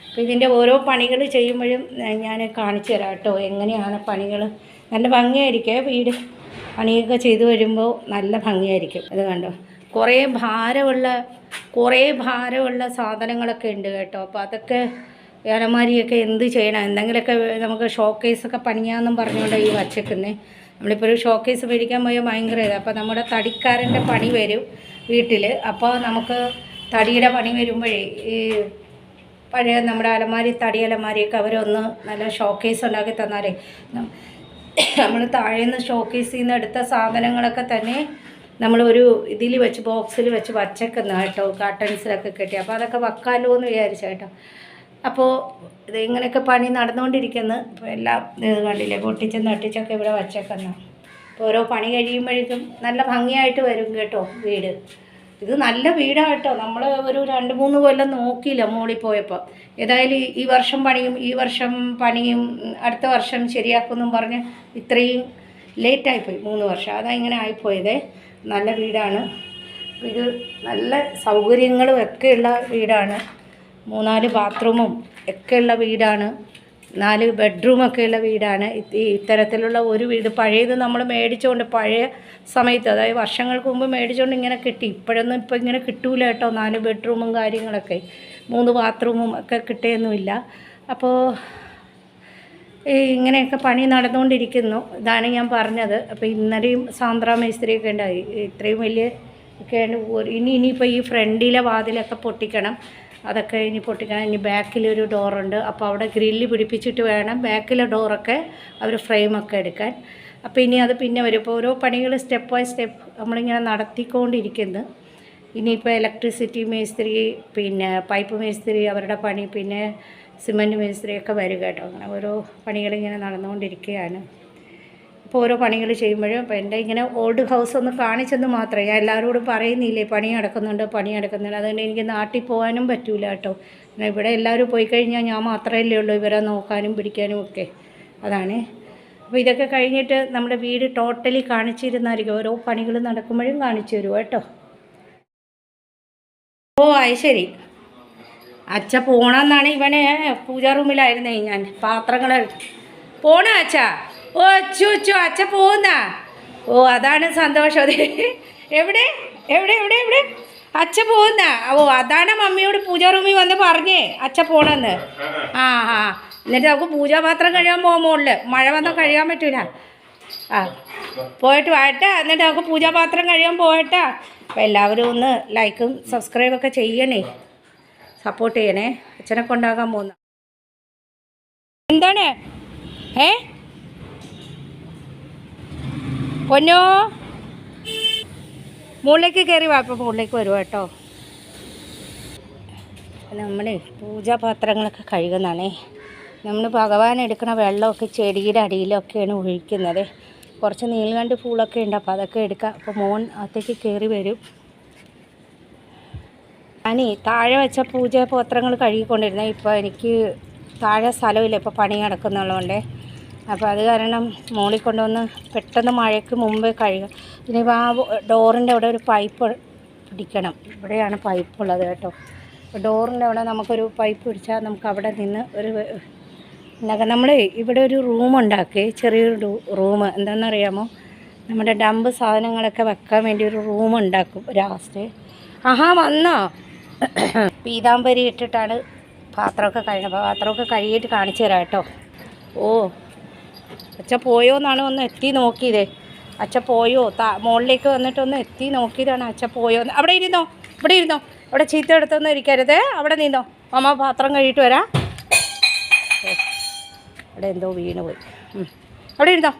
അപ്പോൾ ഇതിന്റെ ഓരോ പണികൾ ചെയ്യുമ്പോഴും ഞാൻ കാണിച്ചു തരാം കേട്ടോ. എങ്ങനെയാണ് പണികൾ. നല്ല ഭംഗിയായിരിക്കും. വീട് പണിയൊക്കെ ചെയ്തു വരുമ്പോൾ നല്ല ഭംഗിയായിരിക്കും. ഇത് കണ്ടോ? കുറേ ഭാരമുള്ള കുറേ ഭാരമുള്ള സാധനങ്ങളൊക്കെ ഉണ്ട് കേട്ടോ. അപ്പോൾ അതൊക്കെ അലമാരിയൊക്കെ എന്ത് ചെയ്യണം? എന്തെങ്കിലുമൊക്കെ നമുക്ക് ഷോക്കേസൊക്കെ പണിയാമെന്നും പറഞ്ഞുകൊണ്ട് ഈ വച്ചേക്കുന്നത് നമ്മളിപ്പോൾ ഒരു ഷോക്കേസ് മേടിക്കാൻ പോയാൽ ഭയങ്കര ഇതാണ് അപ്പോൾ നമ്മുടെ തടിക്കാരന്റെ പണി വരും വീട്ടിൽ അപ്പോൾ നമുക്ക് തടിയുടെ പണി വരുമ്പോഴേ ഈ പഴയ നമ്മുടെ അലമാരി തടി അലമാരിയൊക്കെ അവരൊന്ന് നല്ല ഷോക്കേസ് ഉണ്ടാക്കി തന്നാലേ. നമ്മൾ താഴേന്ന് ഷോക്കേസിൽ നിന്ന് എടുത്ത സാധനങ്ങളൊക്കെ തന്നെ നമ്മൾ ഒരു ഇതിൽ വെച്ച് ബോക്സിൽ വെച്ച് വച്ചേക്കുന്ന കേട്ടോ കട്ടൻസിലൊക്കെ കെട്ടി. അപ്പോൾ അതൊക്കെ വെക്കാമല്ലോ എന്ന് വിചാരിച്ച കേട്ടോ. അപ്പോൾ ഇത് ഇങ്ങനെയൊക്കെ പണി നടന്നുകൊണ്ടിരിക്കുന്നു ഇപ്പോൾ എല്ലാം ഇത് കണ്ടില്ലേ പൊട്ടിച്ചും നട്ടിച്ചൊക്കെ ഇവിടെ വച്ചേക്കുന്ന അപ്പോൾ ഓരോ പണി കഴിയുമ്പോഴേക്കും നല്ല ഭംഗിയായിട്ട് വരും കേട്ടോ വീട്. ഇത് നല്ല വീടാണ് കേട്ടോ. നമ്മൾ ഒരു രണ്ട് മൂന്ന് കൊല്ലം നോക്കിയില്ല മുകളിൽ പോയപ്പോൾ ഏതായാലും ഈ വർഷം പണിയും ഈ വർഷം പണിയും അടുത്ത വർഷം ശരിയാക്കുമെന്നും പറഞ്ഞ് ഇത്രയും ലേറ്റായിപ്പോയി മൂന്ന് വർഷം. അതാ ഇങ്ങനെ ആയിപ്പോയതേ നല്ല വീടാണ്. ഇത് നല്ല സൗകര്യങ്ങളും ഒക്കെയുള്ള വീടാണ്. മൂന്നാൽ ബാത്റൂമും ഒക്കെയുള്ള വീടാണ്. നാല് ബെഡ്റൂമൊക്കെ ഉള്ള വീടാണ്. ഈ ഇത്തരത്തിലുള്ള ഒരു വീട് പഴയത് നമ്മൾ മേടിച്ചുകൊണ്ട് പഴയ സമയത്ത് അതായത് വർഷങ്ങൾക്ക് മുമ്പ് മേടിച്ചുകൊണ്ട് ഇങ്ങനെ കിട്ടി. ഇപ്പോഴൊന്നും ഇപ്പോൾ ഇങ്ങനെ കിട്ടൂല കേട്ടോ നാല് ബെഡ്റൂമും കാര്യങ്ങളൊക്കെ. മൂന്ന് ബാത്റൂമും ഒക്കെ കിട്ടുകയൊന്നുമില്ല അപ്പോൾ ഇങ്ങനെയൊക്കെ പണി നടന്നുകൊണ്ടിരിക്കുന്നു. ഇതാണ് ഞാൻ പറഞ്ഞത്. അപ്പോൾ ഇന്നലെയും സാന്ദ്ര മേസ്ത്രിയൊക്കെ ഉണ്ടായി. ഇത്രയും വലിയ ഒക്കെ ഇനി ഇനിയിപ്പോൾ ഈ ഫ്രണ്ടിലെ വാതിലൊക്കെ പൊട്ടിക്കണം. അതൊക്കെ ഇനി പൊട്ടിക്കണം. ഇനി ബാക്കിലൊരു ഡോറുണ്ട് അപ്പോൾ അവിടെ ഗ്രില്ല് പിടിപ്പിച്ചിട്ട് വേണം ബാക്കിലെ ഡോറൊക്കെ അവർ ഫ്രെയിമൊക്കെ എടുക്കാൻ. അപ്പോൾ ഇനി അത് പിന്നെ വരും. ഇപ്പോൾ ഓരോ പണികൾ സ്റ്റെപ്പ് ബൈ സ്റ്റെപ്പ് നമ്മളിങ്ങനെ നടത്തിക്കൊണ്ടിരിക്കുന്നു. ഇനിയിപ്പോൾ ഇലക്ട്രിസിറ്റി മേസ്ത്രി പിന്നെ പൈപ്പ് മേസ്ത്രി അവരുടെ പണി പിന്നെ സിമന്റ് മേസ്ത്രിയൊക്കെ വരും കേട്ടോ. അങ്ങനെ ഓരോ പണികളിങ്ങനെ നടന്നുകൊണ്ടിരിക്കുകയാണ്. അപ്പോൾ ഓരോ പണികൾ ചെയ്യുമ്പോഴും അപ്പോൾ എന്റെ ഇങ്ങനെ ഓൾഡ് ഹൗസ് ഒന്ന് കാണിച്ചെന്ന് മാത്രമേ ഞാൻ എല്ലാവരോടും പറയുന്നില്ലേ പണി നടക്കുന്നുണ്ട് പണി നടക്കുന്നുണ്ട്. അതുകൊണ്ട് എനിക്ക് നാട്ടിൽ പോകാനും പറ്റൂല കേട്ടോ. കാരണം ഇവിടെ എല്ലാവരും പോയി കഴിഞ്ഞാൽ ഞാൻ മാത്രമല്ലേ ഉള്ളൂ ഇവരെ നോക്കാനും പിടിക്കാനും ഒക്കെ. അതാണ്. അപ്പോൾ ഇതൊക്കെ കഴിഞ്ഞിട്ട് നമ്മുടെ വീട് ടോട്ടലി കാണിച്ചിരുന്നായിരിക്കും ഓരോ പണികൾ നടക്കുമ്പോഴും കാണിച്ചു തരുമോ കേട്ടോ? ഓ അത് ശരി. അച്ഛ പോണെന്നാണ് ഇവനെ പൂജാ റൂമിലായിരുന്നേ ഞാൻ. പാത്രങ്ങൾ പോണ അച്ഛ? ഓ അച്ചു അച്ചു അച്ഛ പോകുന്ന ഓ അതാണ് സന്തോഷം. അതെ. എവിടെ? എവിടെ എവിടെ എവിടെ? അച്ഛ പോകുന്ന ഓ അതാണ് മമ്മിയോട് പൂജാ റൂമിൽ വന്ന് പറഞ്ഞേ അച്ഛ പോണെന്ന്. ആ ആ. എന്നിട്ട് നമുക്ക് പൂജാപാത്രം കഴിയാൻ പോകാൻ മുകളിൽ മഴ വന്നാൽ കഴിയാൻ പറ്റൂല. ആ പോയിട്ട് വാട്ട എന്നിട്ട് നമുക്ക് പൂജാപാത്രം കഴിയാൻ പോകട്ടെ അപ്പോൾ എല്ലാവരും ഒന്ന് ലൈക്കും സബ്സ്ക്രൈബൊക്കെ ചെയ്യണേ. സപ്പോർട്ട് ചെയ്യണേ. അച്ഛനെ കൊണ്ടാകാൻ പോകുന്ന എന്താണ്? ഏ? പൊന്നോ? മുകളിലേക്ക് കയറി വാ അപ്പോൾ മുകളിലേക്ക് വരുവാ കേട്ടോ. നമ്മൾ പൂജാപാത്രങ്ങളൊക്കെ കഴുകുന്നതാണേ. നമ്മൾ ഭഗവാൻ എടുക്കുന്ന വെള്ളമൊക്കെ ചെടിയുടെ അടിയിലൊക്കെയാണ് ഒഴിക്കുന്നത്. കുറച്ച് നീൽകണ്ട് പൂളൊക്കെ ഉണ്ട് അപ്പോൾ അതൊക്കെ എടുക്കാം. അപ്പോൾ മോൻ അകത്തേക്ക് കയറി വരും. ഞാനേ താഴെ വെച്ച പൂജ പോത്രങ്ങൾ കഴുകിക്കൊണ്ടിരുന്നത് ഇപ്പോൾ എനിക്ക് താഴെ സ്ഥലമില്ല ഇപ്പോൾ പണി നടക്കുന്നുള്ളതുകൊണ്ട് അപ്പോൾ അത് കാരണം മോളിൽ കൊണ്ടുവന്ന് പെട്ടെന്ന് മഴയ്ക്ക് മുമ്പേ കഴുകുക ഇനിയിപ്പോൾ ആ ഡോറിന്റെ അവിടെ ഒരു പൈപ്പ് പിടിക്കണം. ഇവിടെയാണ് പൈപ്പ് കേട്ടോ. അപ്പോൾ ഡോറിന്റെ അവിടെ നമുക്കൊരു പൈപ്പ് പിടിച്ചാൽ നമുക്ക് അവിടെ നിന്ന് ഒരു ഉണ്ടാക്കാം നമ്മൾ ഇവിടെ ഒരു റൂം ഉണ്ടാക്കി ചെറിയൊരു റൂം. എന്താണെന്നറിയാമോ നമ്മുടെ ഡമ്പ് സാധനങ്ങളൊക്കെ വെക്കാൻ വേണ്ടി ഒരു റൂം ഉണ്ടാക്കും ലാസ്റ്റ്. ആഹാ വന്നോ? പീതാംബരി ഇട്ടിട്ടാണ് പാത്രമൊക്കെ കഴുകുന്നത്. പാത്രമൊക്കെ കഴുകിയിട്ട് കാണിച്ചു തരാം കേട്ടോ. ഓ അച്ഛ പോയോ എന്നാണ് ഒന്ന് എത്തി നോക്കിയതേ. അച്ഛ പോയോ? താ മുകളിലേക്ക് വന്നിട്ട് ഒന്ന് എത്തി നോക്കിയതാണ് അച്ഛ പോയോ എന്ന്. അവിടെ ഇരുന്നോ? ഇവിടെ ഇരുന്നോ? അവിടെ ചീത്ത എടുത്തൊന്നും ഇരിക്കരുത്. അവിടെ നിന്നോ. അമ്മ പാത്രം കഴുകിയിട്ട് വരാം. അവിടെ എന്തോ വീണ് പോയി. അവിടെ ഇരുന്നോ?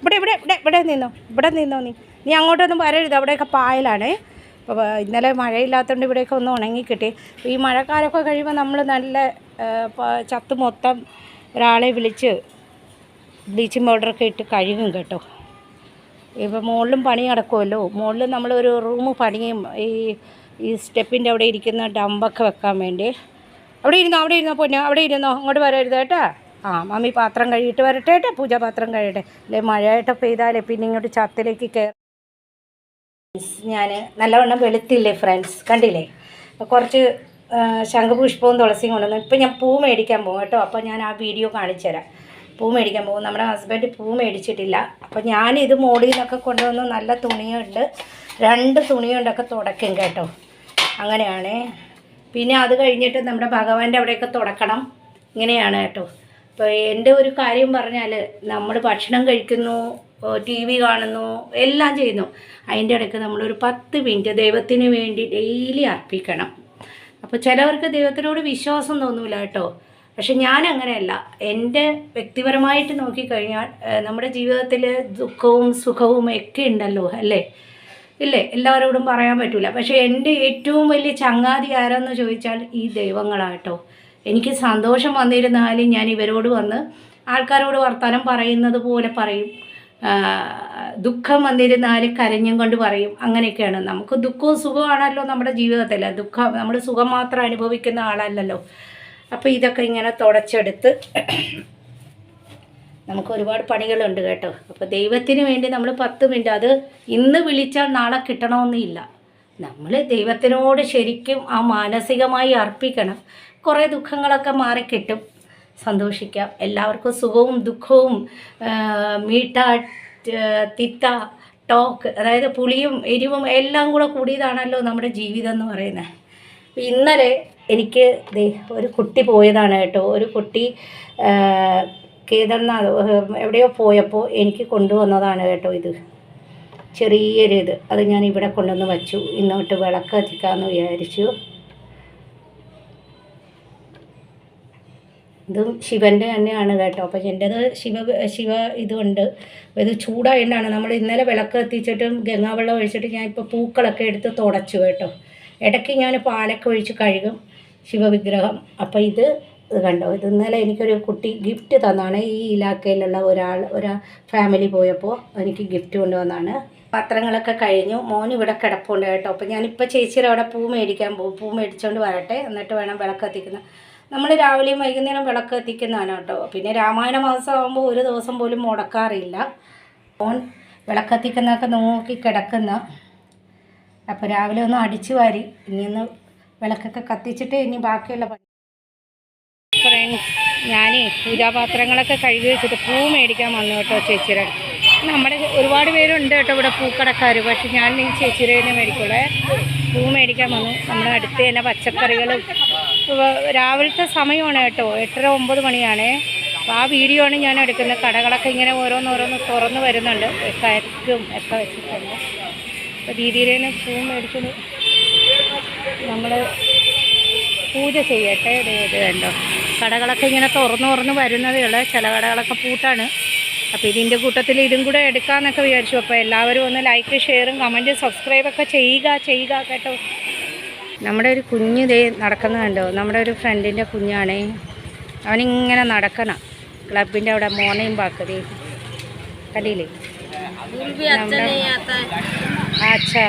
ഇവിടെ ഇവിടെ ഇവിടെ ഇവിടെ നിന്നോ? ഇവിടെ നിന്നോ നീ? നീ അങ്ങോട്ടൊന്നും വരരുത്. അവിടെയൊക്കെ പായലാണേ. അപ്പോൾ ഇന്നലെ മഴയില്ലാത്തതുകൊണ്ട് ഇവിടെയൊക്കെ ഒന്ന് ഉണങ്ങി കിട്ടി. ഈ മഴക്കാലമൊക്കെ കഴിയുമ്പോൾ നമ്മൾ നല്ല ചത്ത് മൊത്തം ഒരാളെ വിളിച്ച് ബ്ലീച്ചിങ് പൗഡറൊക്കെ ഇട്ട് കഴുകും കേട്ടോ. ഇപ്പോൾ മുകളിലും പണി നടക്കുമല്ലോ മുകളിൽ നമ്മളൊരു റൂം പണിയും ഈ ഈ സ്റ്റെപ്പിന്റെ അവിടെ ഇരിക്കുന്ന ഡമ്പൊക്കെ വെക്കാൻ വേണ്ടി. അവിടെ ഇരുന്നോ അവിടെ ഇരുന്നോ പൊന്നു അവിടെ ഇരുന്നോ അങ്ങോട്ട് വരരുത് കേട്ടോ. ആ മമ്മി പാത്രം കഴുകിയിട്ട് വരട്ടെ കേട്ടോ പൂജാപാത്രം കഴുകട്ടെ. അല്ലെ മഴയായിട്ട് പെയ്താലേ പിന്നെ ഇങ്ങോട്ട് ചത്തിലേക്ക് കയറി ഞാൻ നല്ലവണ്ണം വെളുത്തില്ലേ ഫ്രണ്ട്സ് കണ്ടില്ലേ? കുറച്ച് ശംഖുപുഷ്പവും തുളസിയും കൊണ്ടുവന്നു ഇപ്പം ഞാൻ പൂ മേടിക്കാൻ പോകും കേട്ടോ. അപ്പോൾ ഞാൻ ആ വീഡിയോ കാണിച്ചു തരാം. പൂ മേടിക്കാൻ പോകും. നമ്മുടെ ഹസ്ബൻഡ് പൂ മേടിച്ചിട്ടില്ല. അപ്പോൾ ഞാനിത് മോളിൽ നിന്നൊക്കെ കൊണ്ടുവന്നു നല്ല തുണിയുണ്ട്. രണ്ട് തുണിയുണ്ടൊക്കെ തുടക്കും കേട്ടോ. അങ്ങനെയാണ്. പിന്നെ അത് കഴിഞ്ഞിട്ട് നമ്മുടെ ഭഗവാന്റെ അവിടെയൊക്കെ തുടക്കണം. ഇങ്ങനെയാണ് കേട്ടോ. അപ്പോൾ എന്റെ ഒരു കാര്യം പറഞ്ഞാൽ നമ്മൾ ഭക്ഷണം കഴിക്കുന്നു. ടി വി കാണുന്നു എല്ലാം ചെയ്യുന്നു. അതിന്റെ ഇടയ്ക്ക് നമ്മളൊരു പത്ത് മിനിറ്റ് ദൈവത്തിന് വേണ്ടി ഡെയിലി അർപ്പിക്കണം. അപ്പോൾ ചിലവർക്ക് ദൈവത്തിനോട് വിശ്വാസം തോന്നൂല കേട്ടോ. പക്ഷെ ഞാൻ അങ്ങനെയല്ല എന്റെ വ്യക്തിപരമായിട്ട് നോക്കിക്കഴിഞ്ഞാൽ നമ്മുടെ ജീവിതത്തിൽ ദുഃഖവും സുഖവും ഒക്കെ ഉണ്ടല്ലോ അല്ലേ? ഇല്ലേ? എല്ലാവരോടും പറയാൻ പറ്റില്ല പക്ഷേ എന്റെ ഏറ്റവും വലിയ ചങ്ങാതി ആരാന്ന് ചോദിച്ചാൽ ഈ ദൈവങ്ങളാട്ടോ എനിക്ക് സന്തോഷം വന്നിരുന്നാലും ഞാൻ ഇവരോട് വന്ന് ആൾക്കാരോട് വർത്തമാനം പറയുന്നത് പോലെ പറയും. ദുഃഖം വന്നിരുന്നാൽ കരഞ്ഞും കൊണ്ട് പറയും. അങ്ങനെയൊക്കെയാണ്. നമുക്ക് ദുഃഖവും സുഖമാണല്ലോ നമ്മുടെ ജീവിതത്തിൽ ദുഃഖം നമ്മൾ സുഖം മാത്രം അനുഭവിക്കുന്ന ആളല്ലല്ലോ. അപ്പോൾ ഇതൊക്കെ ഇങ്ങനെ തുടച്ചെടുത്ത് നമുക്ക് ഒരുപാട് പണികളുണ്ട് കേട്ടോ. അപ്പോൾ ദൈവത്തിന് വേണ്ടി നമ്മൾ പത്ത് മിനിറ്റ് അത് ഇന്ന് വിളിച്ചാൽ നാളെ കിട്ടണമെന്നില്ല. നമ്മൾ ദൈവത്തിനോട് ശരിക്കും ആ മാനസികമായി അർപ്പിക്കണം. കുറേ ദുഃഖങ്ങളൊക്കെ മാറിക്കിട്ടും. സന്തോഷിക്കാം. എല്ലാവർക്കും സുഖവും ദുഃഖവും മീട്ട തിത്ത ടോക്ക് അതായത് പുളിയും എരിവും എല്ലാം കൂടെ കൂടിയതാണല്ലോ നമ്മുടെ ജീവിതം എന്ന് പറയുന്നത്. ഇന്നലെ എനിക്ക് ഒരു കുട്ടി പോയതാണ് കേട്ടോ. ഒരു കുട്ടി കേദർനാഥ് എവിടെയോ പോയപ്പോൾ എനിക്ക് കൊണ്ടുവന്നതാണ് കേട്ടോ ഇത്. ചെറിയൊരു ഇത് അത് ഞാൻ ഇവിടെ കൊണ്ടുവന്ന് വച്ചു. ഇന്നോട്ട് വിളക്ക് കത്തിക്കാമെന്ന് വിചാരിച്ചു. ഇതും ശിവന്റെ തന്നെയാണ് കേട്ടോ. അപ്പം എന്റേത് ശിവ ശിവ ഇതുണ്ട്. ഇത് ചൂടായതുകൊണ്ടാണ് നമ്മൾ ഇന്നലെ വിളക്ക് കത്തിച്ചിട്ടും ഗംഗാവെള്ളം ഒഴിച്ചിട്ട് ഞാൻ ഇപ്പോൾ പൂക്കളൊക്കെ എടുത്ത് തുടച്ചു കേട്ടോ. ഇടയ്ക്ക് ഞാൻ പാലൊക്കെ ഒഴിച്ച് കഴുകും ശിവവിഗ്രഹം അപ്പോൾ ഇത് ഇത് കണ്ടോ? ഇത് ഇന്നലെ എനിക്കൊരു കുട്ടി ഗിഫ്റ്റ് തന്നാണ്. ഈ ഇലാക്കയിലുള്ള ഒരാൾ ഒരു ഫാമിലി പോയപ്പോൾ എനിക്ക് ഗിഫ്റ്റ് കൊണ്ടുവന്നാണ്. പത്രങ്ങളൊക്കെ കഴിഞ്ഞു. മോൻ ഇവിടെ കിടപ്പുണ്ട് കേട്ടോ. അപ്പോൾ ഞാനിപ്പോൾ ചേച്ചിയുടെ അവിടെ പൂ മേടിക്കാൻ പോകും പൂ മേടിച്ചുകൊണ്ട് വരട്ടെ. എന്നിട്ട് വേണം വിളക്ക് കത്തിക്കുന്ന. നമ്മൾ രാവിലെയും വൈകുന്നേരം വിളക്ക് എത്തിക്കുന്നതാണ് കേട്ടോ. പിന്നെ രാമായണ മാസമാകുമ്പോൾ ഒരു ദിവസം പോലും മുടക്കാറില്ല. ഫോൺ വിളക്കെത്തിക്കുന്നതൊക്കെ നോക്കി കിടക്കുന്ന. അപ്പോൾ രാവിലെ ഒന്ന് അടിച്ചു വാരി ഇനി ഒന്ന് വിളക്കൊക്കെ കത്തിച്ചിട്ട് ഇനി ബാക്കിയുള്ള പണി ഫ്രണ്ട്സ് ഞാനേ പൂജാപാത്രങ്ങളൊക്കെ കഴുകി വെച്ചിട്ട് പൂ മേടിക്കാൻ വന്നു കേട്ടോ ചേച്ചിയുടെ. നമ്മുടെ ഒരുപാട് പേരുണ്ട് കേട്ടോ ഇവിടെ പൂക്കടക്കാർ. പക്ഷെ ഞാൻ ഈ ചേച്ചിയുടെ തന്നെ മേടിക്കുള്ളേ. പൂ മേടിക്കാൻ വന്നു. നമ്മുടെ അടുത്ത് തന്നെ പച്ചക്കറികളും രാവിലത്തെ സമയമാണ് കേട്ടോ. എട്ടര ഒമ്പത് മണിയാണേ. അപ്പോൾ ആ വീഡിയോ ആണ് ഞാൻ എടുക്കുന്നത്. കടകളൊക്കെ ഇങ്ങനെ ഓരോന്നോരോന്ന് തുറന്ന് വരുന്നുണ്ട്. കരക്കും ഒക്കെ വെച്ചിട്ടുണ്ട്. അപ്പോൾ ദീദീരേനെ പൂ മേടിച്ചത് നമ്മൾ പൂജ ചെയ്യട്ടെ ഇത് വേണ്ടോ കടകളൊക്കെ ഇങ്ങനെ തുറന്നു തുറന്ന് വരുന്നതേ ഉള്ളൂ ചില കടകളൊക്കെ പൂട്ടാണ്. അപ്പോൾ ഇതിന്റെ കൂട്ടത്തിൽ ഇതും കൂടെ എടുക്കാമെന്നൊക്കെ വിചാരിച്ചു. അപ്പോൾ എല്ലാവരും ഒന്ന് ലൈക്ക് ഷെയറും കമന്റും സബ്സ്ക്രൈബൊക്കെ ചെയ്യുക ചെയ്യുക കേട്ടോ. നമ്മുടെ ഒരു കുഞ്ഞ് ദേ നടക്കുന്ന കണ്ടോ? നമ്മുടെ ഒരു ഫ്രണ്ടിന്റെ കുഞ്ഞാണേ. അവനിങ്ങനെ നടക്കണം. ക്ലബിന്റെ അവിടെ മോർണിംഗ് പാക്കതി കണ്ടില്ലേ? അച്ഛാ.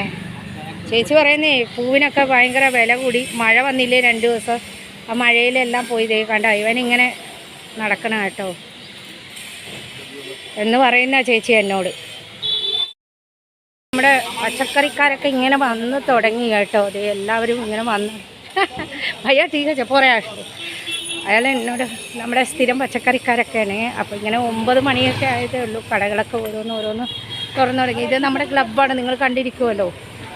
ചേച്ചി പറയുന്നേ പൂവിനൊക്കെ ഭയങ്കര വില കൂടി. മഴ വന്നില്ലേ രണ്ട് ദിവസം. ആ മഴയിലെല്ലാം പോയി ദേ കണ്ട? ഇവനിങ്ങനെ നടക്കണം കേട്ടോ. എന്ന് പറയുന്ന ചേച്ചി എന്നോട്. നമ്മുടെ പച്ചക്കറിക്കാരൊക്കെ ഇങ്ങനെ വന്ന് തുടങ്ങി കേട്ടോ. ദേ എല്ലാവരും ഇങ്ങനെ വന്ന്. ഭയ്യ ടീക പോരാ അയാൾ എന്നോട് നമ്മുടെ സ്ഥിരം പച്ചക്കറിക്കാരൊക്കെയാണ്. അപ്പോൾ ഇങ്ങനെ ഒമ്പത് മണിയൊക്കെ ആയതേ ഉള്ളൂ. കടകളൊക്കെ ഓരോന്ന് ഓരോന്ന് തുറന്നു തുടങ്ങി. ഇത് നമ്മുടെ ക്ലബ്ബാണ്. നിങ്ങൾ കണ്ടിരിക്കുമല്ലോ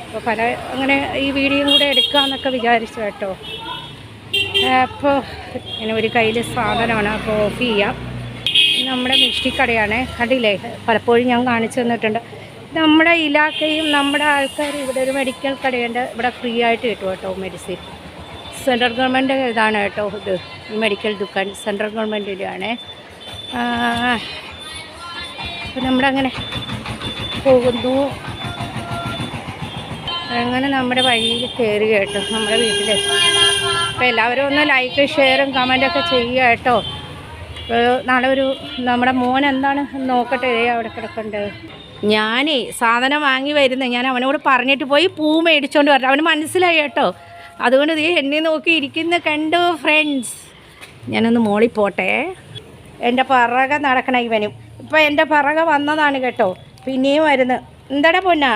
അപ്പോൾ പല അങ്ങനെ ഈ വീഡിയോയും കൂടെ എടുക്കാമെന്നൊക്കെ വിചാരിച്ചു കേട്ടോ. അപ്പോൾ ഇങ്ങനെ ഒരു കയ്യിൽ സാധനമാണ്. അപ്പോൾ ഓഫ് ചെയ്യാം. നമ്മുടെ മിഷ്ടി കടയാണ് കണ്ടില്ലേ? പലപ്പോഴും ഞാൻ കാണിച്ചു തന്നിട്ടുണ്ട്. നമ്മുടെ ഇലാക്കയും നമ്മുടെ ആൾക്കാരും ഇവിടെ ഒരു മെഡിക്കൽ കടയുണ്ട്. ഇവിടെ ഫ്രീ ആയിട്ട് കിട്ടും കേട്ടോ മെഡിസിൻ സെൻട്രൽ ഗവൺമെന്റ് ഇതാണ് കേട്ടോ ഇത്. മെഡിക്കൽ ദുക്കാൻ സെൻട്രൽ ഗവൺമെന്റിന്റെ ആണ് അപ്പോൾ നമ്മളങ്ങനെ പോകുന്നു. അങ്ങനെ നമ്മുടെ വഴിയിൽ കയറി കേട്ടോ. നമ്മുടെ വീട്ടിൽ അപ്പോൾ എല്ലാവരും ഒന്ന് ലൈക്ക് ഷെയറും കമന്റൊക്കെ ചെയ്യുക കേട്ടോ. നാളെ ഒരു നമ്മുടെ മോൻ എന്താണ് നോക്കട്ടെ? അവിടെ കിടക്കണ്ട് ഞാനേ സാധനം വാങ്ങി വരുന്നത് ഞാൻ അവനോട് പറഞ്ഞിട്ട് പോയി പൂ മേടിച്ചോണ്ട് വരണം. അവന് മനസ്സിലായി കേട്ടോ. അതുകൊണ്ട് ഈ എന്നെ നോക്കി ഇരിക്കുന്ന കണ്ടു ഫ്രണ്ട്സ് ഞാനൊന്ന് മോളി പോട്ടെ. എന്റെ പറക നടക്കണ ഇവനും. ഇപ്പം എന്റെ പറക വന്നതാണ് കേട്ടോ. പിന്നെയും വരുന്നു. എന്താടാ പൊന്നാ?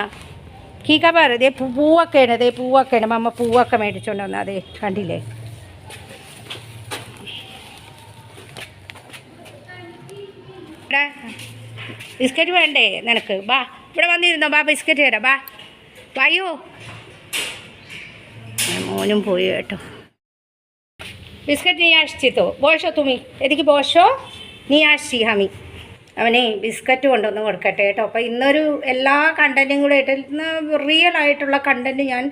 കീക്ക പറ പൂവൊക്കെയാണ് ദേ പൂവൊക്കെയാണ് മമ്മ പൂവൊക്കെ മേടിച്ചോണ്ട് വന്നാൽ അതെ കണ്ടില്ലേ? ഇവിടെ ബിസ്ക്കറ്റ് വേണ്ടേ നിനക്ക്? ബാ ഇവിടെ വന്നിരുന്നോ? ബാ ബിസ്ക്കറ്റ് തരാം ബാ. വായോ? മോനും പോയി കേട്ടോ. ബിസ്ക്കറ്റ് നീ আসছি ബോഷോ തുമി. എനിക്ക് ബോഷോ? നീ নিয়ে ഹമി. അവനെ ബിസ്ക്കറ്റ് കൊണ്ടുവന്ന് കൊടുക്കട്ടെ കേട്ടോ. അപ്പോൾ ഇന്നൊരു എല്ലാ കണ്ടന്റും കൂടെ ആയിട്ട് ഇന്ന് റിയൽ ആയിട്ടുള്ള കണ്ടന്റ് ഞാൻ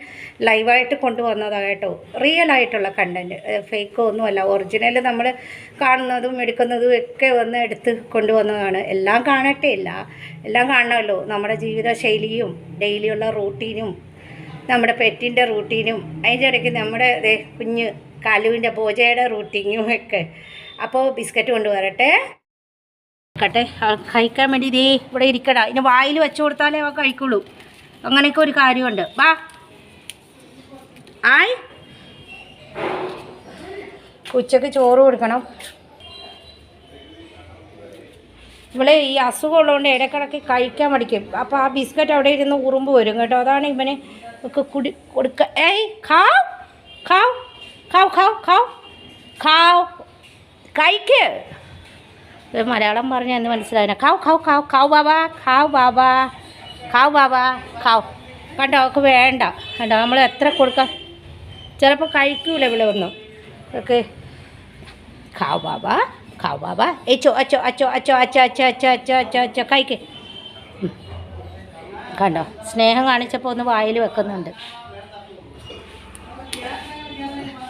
ലൈവായിട്ട് കൊണ്ടുവന്നതാണ് കേട്ടോ. റിയൽ ആയിട്ടുള്ള കണ്ടന്റ് ഫേക്കോ ഒന്നുമല്ല. ഒറിജിനൽ നമ്മൾ കാണുന്നതും എടുക്കുന്നതും ഒക്കെ വന്ന് എടുത്ത് കൊണ്ടുവന്നതാണ്. എല്ലാം കാണട്ടെ ഇല്ല എല്ലാം കാണണമല്ലോ. നമ്മുടെ ജീവിത ശൈലിയും ഡെയിലിയുള്ള റൂട്ടീനും നമ്മുടെ പെറ്റിന്റെ റൂട്ടീനും അതിന്റെ ഇടയ്ക്ക് നമ്മുടെ കുഞ്ഞ് കാലുവിന്റെ പൂജയുടെ റൂട്ടീനും ഒക്കെ. അപ്പോൾ ബിസ്ക്കറ്റ് കൊണ്ടുവരട്ടെ. കട്ടെ. കഴിക്കാൻ വേണ്ടി ദേ ഇവിടെ ഇരിക്കട. ഇനി വായിൽ വെച്ചു കൊടുത്താലേ അവ കഴിക്കുള്ളൂ. അങ്ങനെയൊക്കെ ഒരു കാര്യമുണ്ട്. വാ. ആയി. ഉച്ചയ്ക്ക് ചോറ് കൊടുക്കണം. ഇവളെ ഈ അസുഖം ഉള്ളതുകൊണ്ട് ഇടക്കിടക്ക് കഴിക്കാൻ മടിക്കും. അപ്പോൾ ആ ബിസ്ക്കറ്റ് അവിടെ ഇരുന്ന് ഉറുമ്പ് വരും കേട്ടോ. അതാണ് ഇവന് ഒക്കെ കുടി കൊടുക്ക. ഏയ് ഖാവ്. ഖാവ്. ഖാവ് ഖാവ് ഖാവ്. ഖാവ്. കഴിക്ക്. ഇത് മലയാളം പറഞ്ഞ എന്ന് മനസ്സിലായില്ല. കാവ് കാവ് കാവ് കാവ് ബാബ കാവ് ബാബ കാവ് ബാബ കാവ് കണ്ടോ അവൾക്ക് വേണ്ട. കണ്ടോ നമ്മൾ എത്ര കൊടുക്കാം? ചിലപ്പോൾ കഴിക്കൂല ഇവിടെ ഒന്നും. ഓക്കെ കാവ് ബാബ കാവ് ബാബ. ഏച്ചോ അച്ചോ അച്ചോ അച്ചോ അച്ചോ അച്ചോ അച്ചോ അച്ചോ അച്ചോ അച്ചോ കഴിക്ക്. കണ്ടോ സ്നേഹം കാണിച്ചപ്പോൾ ഒന്ന് വായിൽ വെക്കുന്നുണ്ട്.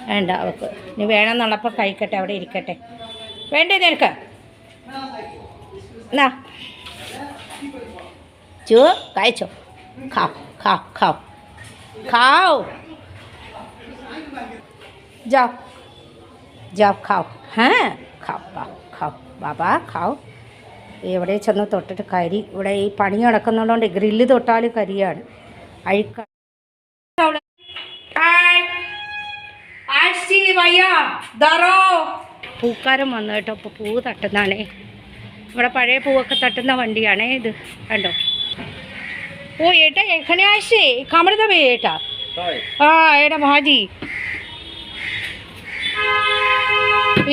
വേണ്ട അവൾക്ക്. ഇനി വേണമെന്നുള്ളപ്പോൾ കഴിക്കട്ടെ അവിടെ ഇരിക്കട്ടെ. വേണ്ടേ നിനക്ക്? ના જો કાંઈ છો ખાઓ ખાઓ ખાઓ ખાઓ જાઓ જાઓ ખાઓ ഹേ ഖാ ഖാ ബാബാ ഖാവ് എവിടെ ചെന്ന് തൊട്ടിട്ട് കരി. ഇവിടെ ഈ പണി നടക്കുന്നുള്ളതുകൊണ്ട് ഗ്രില്ല് തൊട്ടാൽ കരിയാണ്. അഴുക്ക പൂക്കാരം വന്നു കേട്ടോ. അപ്പോൾ പൂ തട്ടുന്നതാണേ. ഇവിടെ പഴയ പൂവൊക്കെ തട്ടുന്ന വണ്ടിയാണേ ഇത്. കണ്ടോ? ഓ ഏട്ടാ എങ്ങനെ ആശേ കമർത ഏട്ടാ. ആ ഏടാ ഭാജി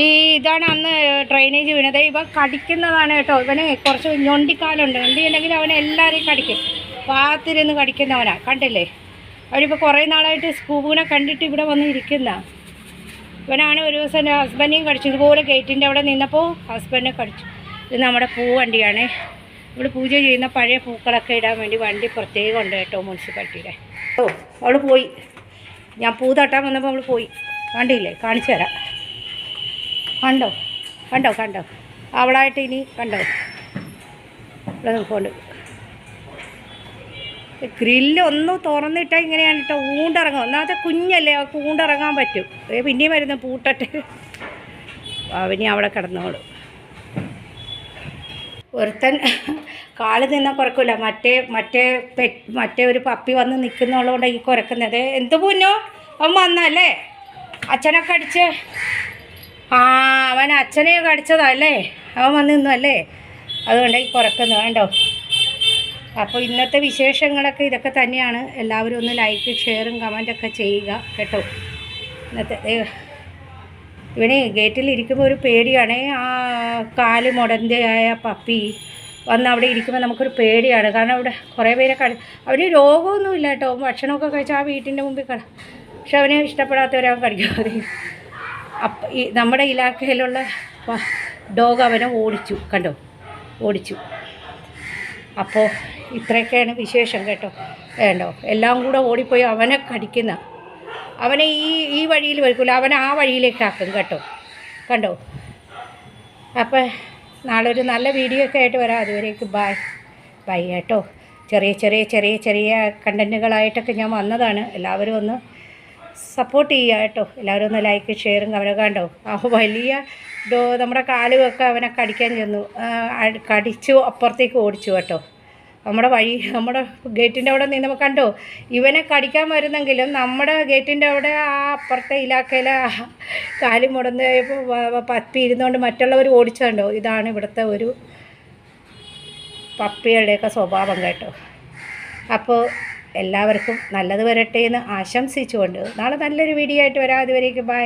ഈ ഇതാണ് അന്ന് ഡ്രൈനേജ് വീണത്. ഇവ കടിക്കുന്നതാണ് കേട്ടോ. ഇവന് കുറച്ച് ഞൊണ്ടിക്കാലുണ്ട്. ഞൊണ്ടിയുണ്ടെങ്കിൽ അവൻ എല്ലാവരെയും കടിക്കും. പാത്തിരുന്ന് കടിക്കുന്നവനാ. കണ്ടില്ലേ? അവനിപ്പോൾ കുറേ നാളായിട്ട് സ്കൂബിനെ കണ്ടിട്ട് ഇവിടെ വന്ന് ഇരിക്കുന്ന. ഇവനാണ് ഒരു ദിവസം എന്റെ ഹസ്ബൻഡിനെയും കടിച്ചു. ഇതുപോലെ ഗേറ്റിന്റെ അവിടെ നിന്നപ്പോൾ ഹസ്ബൻഡിനെ കടിച്ചു. ഇത് നമ്മുടെ പൂ വണ്ടിയാണ് ഇവിടെ പൂജ ചെയ്യുന്ന പഴയ പൂക്കളൊക്കെ ഇടാൻ വേണ്ടി വണ്ടി പ്രത്യേകം ഉണ്ട് കേട്ടോ മുനിസിപ്പാലിറ്റിയുടെ. ഓ അവൾ പോയി. ഞാൻ പൂ തട്ടാൻ വന്നപ്പോൾ അവൾ പോയി. കണ്ടില്ലേ? കാണിച്ചു തരാം. കണ്ടോ? കണ്ടോ? കണ്ടോ? അവളായിട്ട് ഇനി കണ്ടോ? ഇവിടെ നിൽക്കൊണ്ട് ഗ്രില്ല് ഒന്ന് തുറന്നിട്ടാൽ ഇങ്ങനെയാണ് കേട്ടോ ഊണ്ടിറങ്ങും ഒന്നാമത്തെ കുഞ്ഞല്ലേ അവൾക്ക് ഊണ്ടിറങ്ങാൻ പറ്റും. പിന്നെയും വരുന്ന പൂട്ടട്ട്. അവനി അവിടെ കിടന്നോളും. ഒരുത്തൻ കാൽ നിന്നാൽ കുറക്കില്ല മറ്റേ മറ്റേ പെ മറ്റേ ഒരു പപ്പി വന്ന് നിൽക്കുന്നുള്ളതുകൊണ്ട് ഈ കുറക്കുന്നത്. എന്ത് പൂഞ്ഞോ അവൻ വന്നല്ലേ അച്ഛനെ കടിച്ച്. ആ അവൻ അച്ഛനെ കടിച്ചതല്ലേ അവൻ വന്ന് നിന്നു അല്ലേ അതുകൊണ്ട് ഈ കുറക്കുന്നു വേണ്ടോ അപ്പോൾ ഇന്നത്തെ വിശേഷങ്ങളൊക്കെ ഇതൊക്കെ തന്നെയാണ്. എല്ലാവരും ഒന്ന് ലൈക്ക് ഷെയറും കമന്റൊക്കെ ചെയ്യുക കേട്ടോ. ഇന്നത്തെ ഇവന് ഗേറ്റിൽ ഇരിക്കുമ്പോൾ ഒരു പേടിയാണ്. ആ കാൽ മുടന്തയായ പപ്പി വന്ന് അവിടെ ഇരിക്കുമ്പോൾ നമുക്കൊരു പേടിയാണ്. കാരണം അവിടെ കുറേ പേരെ കടി അവന് രോഗമൊന്നുമില്ല കേട്ടോ. ഭക്ഷണമൊക്കെ കഴിച്ചാൽ ആ വീട്ടിന്റെ മുമ്പിൽ കട പക്ഷെ അവനെ ഇഷ്ടപ്പെടാത്തവരവൻ കടിക്കാതെ അപ്പം ഈ നമ്മുടെ ഇലാക്കയിലുള്ള ഡോഗ് അവനെ ഓടിച്ചു. കണ്ടോ? ഓടിച്ചു. അപ്പോൾ ഇത്രയൊക്കെയാണ് വിശേഷം കേട്ടോ. വേണ്ടോ എല്ലാം കൂടെ ഓടിപ്പോയി അവനെ കടിക്കുന്ന അവനെ ഈ ഈ വഴിയിൽ വയ്ക്കില്ല അവൻ ആ വഴിയിലേക്കാക്കും കേട്ടോ. കണ്ടോ? അപ്പോൾ നാളെ ഒരു നല്ല വീഡിയോ ഒക്കെ ആയിട്ട് വരാം. അതുവരേക്ക് ബൈ ബൈ കേട്ടോ. ചെറിയ ചെറിയ ചെറിയ ചെറിയ കണ്ടന്റുകളായിട്ടൊക്കെ ഞാൻ വന്നതാണ്. എല്ലാവരും ഒന്ന് സപ്പോർട്ട് ചെയ്യുക കേട്ടോ. എല്ലാവരും ഒന്ന് ലൈക്ക് ഷെയറും അവനെ കണ്ടോ? ആ വലിയ ഡോ നമ്മുടെ കാലുമൊക്കെ അവനെ കടിക്കാൻ ചെന്നു. കടിച്ചു അപ്പുറത്തേക്ക് ഓടിച്ചു കേട്ടോ. നമ്മുടെ വഴി നമ്മുടെ ഗേറ്റിന്റെ അവിടെ നിന്ന് കണ്ടോ? ഇവനെ കടിക്കാൻ വരുന്നെങ്കിലും നമ്മുടെ ഗേറ്റിന്റെ അവിടെ ആ അപ്പുറത്തെ ഇലാക്കയിലെ കാലി മുടന്ന് പപ്പി ഇരുന്നുകൊണ്ട് മറ്റുള്ളവർ ഓടിച്ചുണ്ടോ? ഇതാണ് ഇവിടുത്തെ ഒരു പപ്പികളുടെയൊക്കെ സ്വഭാവം കേട്ടോ. അപ്പോൾ എല്ലാവർക്കും നല്ലത് വരട്ടെ എന്ന് ആശംസിച്ചുകൊണ്ട് നാളെ നല്ലൊരു വീഡിയോ ആയിട്ട് വരാം. അതുവരേക്ക് ബൈ.